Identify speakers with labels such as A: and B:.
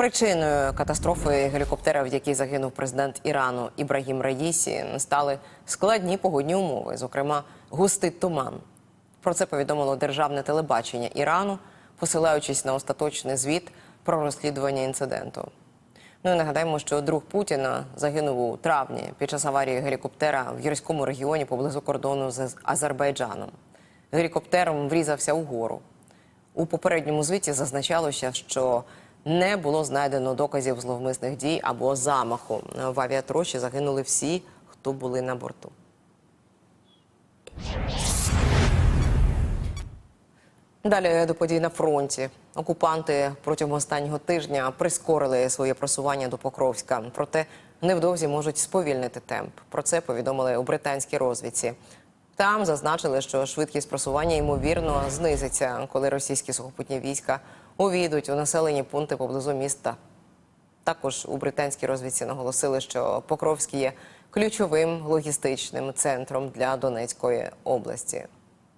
A: Причиною катастрофи гелікоптера, в якій загинув президент Ірану Ібрагім Раїсі, стали складні погодні умови, зокрема густий туман. Про це повідомило державне телебачення Ірану, посилаючись на остаточний звіт про розслідування інциденту. Ну і нагадаємо, що друг Путіна загинув у травні під час аварії гелікоптера в гірському регіоні поблизу кордону з Азербайджаном. Гелікоптер врізався у гору. У попередньому звіті зазначалося, що не було знайдено доказів зловмисних дій або замаху. В авіатрощі загинули всі, хто були на борту. Далі до подій на фронті. Окупанти протягом останнього тижня прискорили своє просування до Покровська. Проте невдовзі можуть сповільнити темп. Про це повідомили у британській розвідці. Там зазначили, що швидкість просування ймовірно знизиться, коли російські сухопутні війська увійдуть у населені пункти поблизу міста. Також у британській розвідці наголосили, що Покровський є ключовим логістичним центром для Донецької області.